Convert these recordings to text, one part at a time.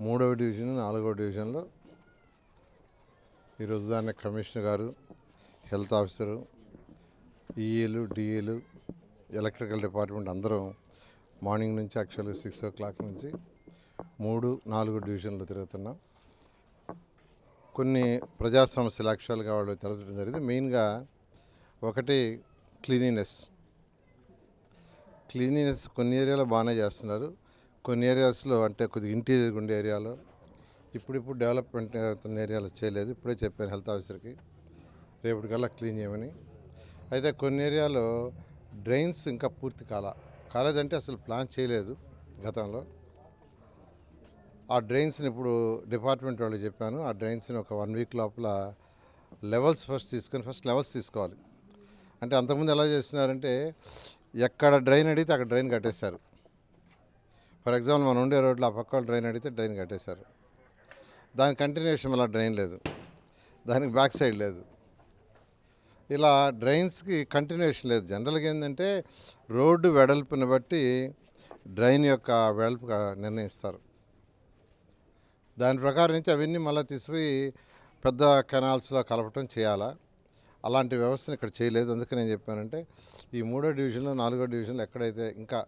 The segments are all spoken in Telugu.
మూడవ డివిజన్ నాలుగవ డివిజన్లో ఈరోజు దాన్ని కమిషనర్ గారు హెల్త్ ఆఫీసరు ఈఏలు డిఏలు ఎలక్ట్రికల్ డిపార్ట్మెంట్ అందరం మార్నింగ్ నుంచి యాక్చువల్గా సిక్స్ ఓ క్లాక్ నుంచి మూడు నాలుగు డివిజన్లు తిరుగుతున్నాం. కొన్ని ప్రజా సమస్యలు యాక్చువల్గా వాళ్ళు తిరగడం జరిగింది. మెయిన్గా ఒకటి క్లీనినెస్. క్లీనినెస్ కొన్ని ఏరియాలో బాగానే చేస్తున్నారు. కొన్ని ఏరియాస్లో అంటే కొద్దిగా ఇంటీరియర్ ఉండే ఏరియాలో ఇప్పుడిప్పుడు డెవలప్మెంట్ అవుతున్న ఏరియాలో చేయలేదు. ఇప్పుడే చెప్పాను హెల్త్ ఆఫీసర్కి రేపటికల్లా క్లీన్ చేయమని. అయితే కొన్ని ఏరియాలో డ్రైన్స్ ఇంకా పూర్తి కాల. కాలేదంటే అసలు ప్లాన్ చేయలేదు గతంలో. ఆ డ్రైన్స్ని ఇప్పుడు డిపార్ట్మెంట్ వాళ్ళు చెప్పాను. ఆ డ్రైన్స్ని ఒక వన్ వీక్ లోపల లెవెల్స్ ఫస్ట్ తీసుకొని ఫస్ట్ లెవెల్స్ తీసుకోవాలి. అంటే అంతకుముందు ఎలా చేస్తున్నారంటే ఎక్కడ డ్రైన్ అడిగితే అక్కడ డ్రైన్ కట్టేశారు. ఫర్ ఎగ్జాంపుల్ మనం ఉండే రోడ్లో ఆ పక్క డ్రైన్ అడిగితే డ్రైన్ కట్టేశారు. దాని కంటిన్యూషన్ అలా డ్రైన్ లేదు. దానికి బ్యాక్ సైడ్ లేదు. ఇలా డ్రైన్స్కి కంటిన్యూషన్ లేదు. జనరల్గా ఏంటంటే రోడ్డు వెడల్పుని బట్టి డ్రైన్ యొక్క వెడల్పు నిర్ణయిస్తారు. దాని ప్రకారం నుంచి అవన్నీ మళ్ళీ తీసిపోయి పెద్ద కెనాల్స్లో కలపటం చేయాలా? అలాంటి వ్యవస్థను ఇక్కడ చేయలేదు. అందుకే నేను చెప్పానంటే ఈ మూడో డివిజన్లో నాలుగో డివిజన్లో ఎక్కడైతే ఇంకా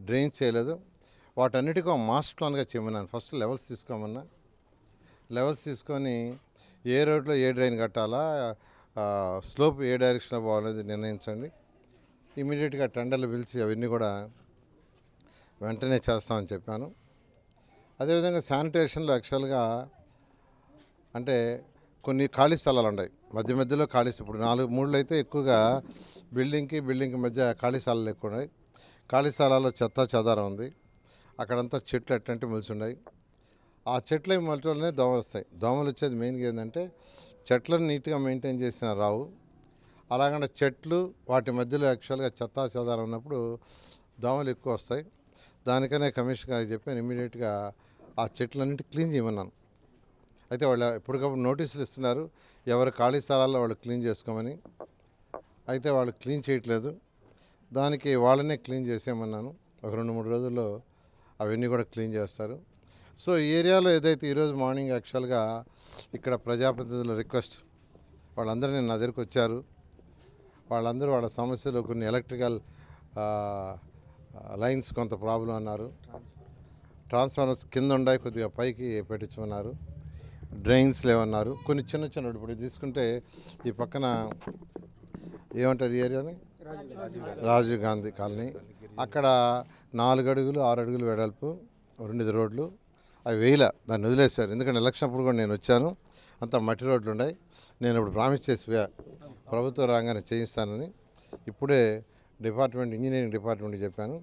డ్రైన్ చేయలేదు వాటన్నిటికీ మాస్టర్ ప్లాన్గా చేయమన్నాను. ఫస్ట్ లెవెల్స్ తీసుకోమన్నా. లెవెల్స్ తీసుకొని ఏ రోడ్లో ఏ డ్రైన్ కట్టాలా స్లోప్ ఏ డైరెక్షన్లో పోవాలనేది నిర్ణయించండి. ఇమీడియట్గా టెండర్లు పిలిచి అవన్నీ కూడా వెంటనే చేస్తామని చెప్పాను. అదేవిధంగా శానిటేషన్లో యాక్చువల్గా అంటే కొన్ని ఖాళీ స్థలాలు ఉన్నాయి. మధ్య మధ్యలో ఖాళీ ఇప్పుడు నాలుగు మూడులో అయితే ఎక్కువగా బిల్డింగ్కి బిల్డింగ్కి మధ్య ఖాళీ స్థలాలు ఎక్కువ ఉన్నాయి. ఖాళీ స్థలాల్లో చెత్త చెదారం ఉంది. అక్కడంతా చెట్లు ఎట్టంటే మొలిచి ఉన్నాయి. ఆ చెట్ల మొలటలోనే దోమలు వస్తాయి. దోమలు వచ్చేది మెయిన్గా ఏంటంటే చెట్లను నీట్గా మెయింటైన్ చేసిన రావు. అలాగంటే చెట్లు వాటి మధ్యలో యాక్చువల్గా చెత్త చెదారం ఉన్నప్పుడు దోమలు ఎక్కువ వస్తాయి. దానికనే కమిషన్ గారికి చెప్పాను ఇమీడియట్గా ఆ చెట్లన్నింటి క్లీన్ చేయమన్నాను. అయితే వాళ్ళు ఎప్పటికప్పుడు నోటీసులు ఇస్తున్నారు ఎవరు ఖాళీ స్థలాల్లో వాళ్ళు క్లీన్ చేసుకోమని. అయితే వాళ్ళు క్లీన్ చేయట్లేదు. దానికి వాళ్ళనే క్లీన్ చేసేయమన్నాను. ఒక రెండు మూడు రోజుల్లో అవన్నీ కూడా క్లీన్ చేస్తారు. సో ఈ ఏరియాలో ఏదైతే ఈరోజు మార్నింగ్ యాక్చువల్గా ఇక్కడ ప్రజాప్రతినిధుల రిక్వెస్ట్ వాళ్ళందరూ నేను నా దగ్గరికి వచ్చారు. వాళ్ళందరూ వాళ్ళ సమస్యలు కొన్ని ఎలక్ట్రికల్ లైన్స్ కొంత ప్రాబ్లం అన్నారు. ట్రాన్స్ఫార్మర్స్ కింద ఉన్నాయి కొద్దిగా పైకి పెట్టించమన్నారు. డ్రైన్స్ లేవన్నారు. కొన్ని చిన్న చిన్న ఇప్పుడు తీసుకుంటే ఈ పక్కన ఏమంటారు ఈ ఏరియాని? రాజీవ్ గాంధీ కాలనీ. అక్కడ నాలుగు అడుగులు ఆరు అడుగులు వెడల్పు రెండు రోడ్లు. అవి వేయలే దాన్ని వదిలేశారు. ఎందుకంటే ఎలక్షన్ అప్పుడు కూడా నేను వచ్చాను. అంత మట్టి రోడ్లు ఉన్నాయి. నేను ఇప్పుడు ప్రామిస్ చేసి ప్రభుత్వ ప్రభుత్వం చేయిస్తానని. ఇప్పుడే డిపార్ట్మెంట్ ఇంజనీరింగ్ డిపార్ట్మెంట్ చెప్పాను.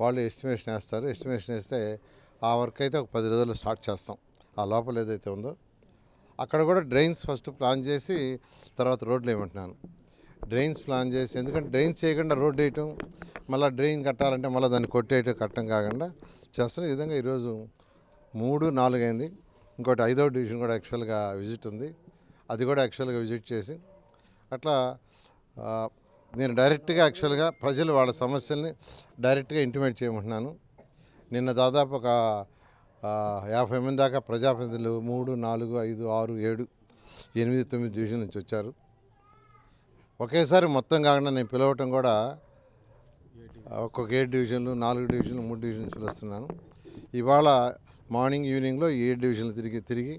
వాళ్ళు ఎస్టిమేషన్ వేస్తారు. ఎస్టిమేషన్ వేస్తే ఆ వర్క్ అయితే ఒక పది రోజుల్లో స్టార్ట్ చేస్తాం. ఆ లోపల ఏదైతే ఉందో. అక్కడ కూడా డ్రైన్స్ ఫస్ట్ ప్లాన్ చేసి తర్వాత రోడ్లు వేయమంటున్నాను. డ్రైన్స్ ప్లాన్ చేసి ఎందుకంటే డ్రైన్స్ చేయకుండా రోడ్ వేయటం మళ్ళీ డ్రైన్ కట్టాలంటే మళ్ళీ దాన్ని కొట్టేయటం కట్టడం కాకుండా చేస్తున్న ఈ విధంగా ఈరోజు మూడు నాలుగు అయింది. ఇంకోటి ఐదవ డివిజన్ కూడా యాక్చువల్గా విజిట్ ఉంది. అది కూడా యాక్చువల్గా విజిట్ చేసి అట్లా నేను డైరెక్ట్గా యాక్చువల్గా ప్రజలు వాళ్ళ సమస్యల్ని డైరెక్ట్గా ఇంటిమేట్ చేయమంటున్నాను. నిన్న దాదాపు ఒక యాభై మంది దాకా ప్రజాప్రతినిధులు మూడు నాలుగు ఐదు ఆరు ఏడు ఎనిమిది తొమ్మిది డివిజన్ నుంచి వచ్చారు. ఒకేసారి మొత్తం కాకుండా నేను పిలవటం కూడా ఒక్కొక్క ఏ డివిజన్లు నాలుగు డివిజన్లు మూడు డివిజన్స్ పిలుస్తున్నాను ఇవాళ మార్నింగ్ ఈవినింగ్లో ఏ డివిజన్లు తిరిగి తిరిగి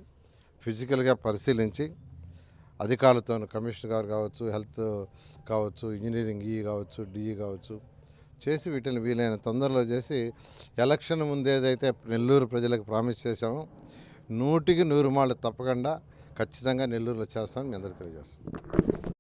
ఫిజికల్గా పరిశీలించి అధికారులతో కమిషనర్ గారు కావచ్చు హెల్త్ కావచ్చు ఇంజనీరింగ్ ఈ కావచ్చు డిఈ కావచ్చు చేసి వీటిని వీలైన తొందరలో చేసి ఎలక్షన్ ముందేదైతే నెల్లూరు ప్రజలకు ప్రామిస్ చేశామో నూటికి నూరు మాళ్ళు తప్పకుండా ఖచ్చితంగా నెల్లూరులో చేస్తామని మీ అందరికీ తెలియజేస్తాం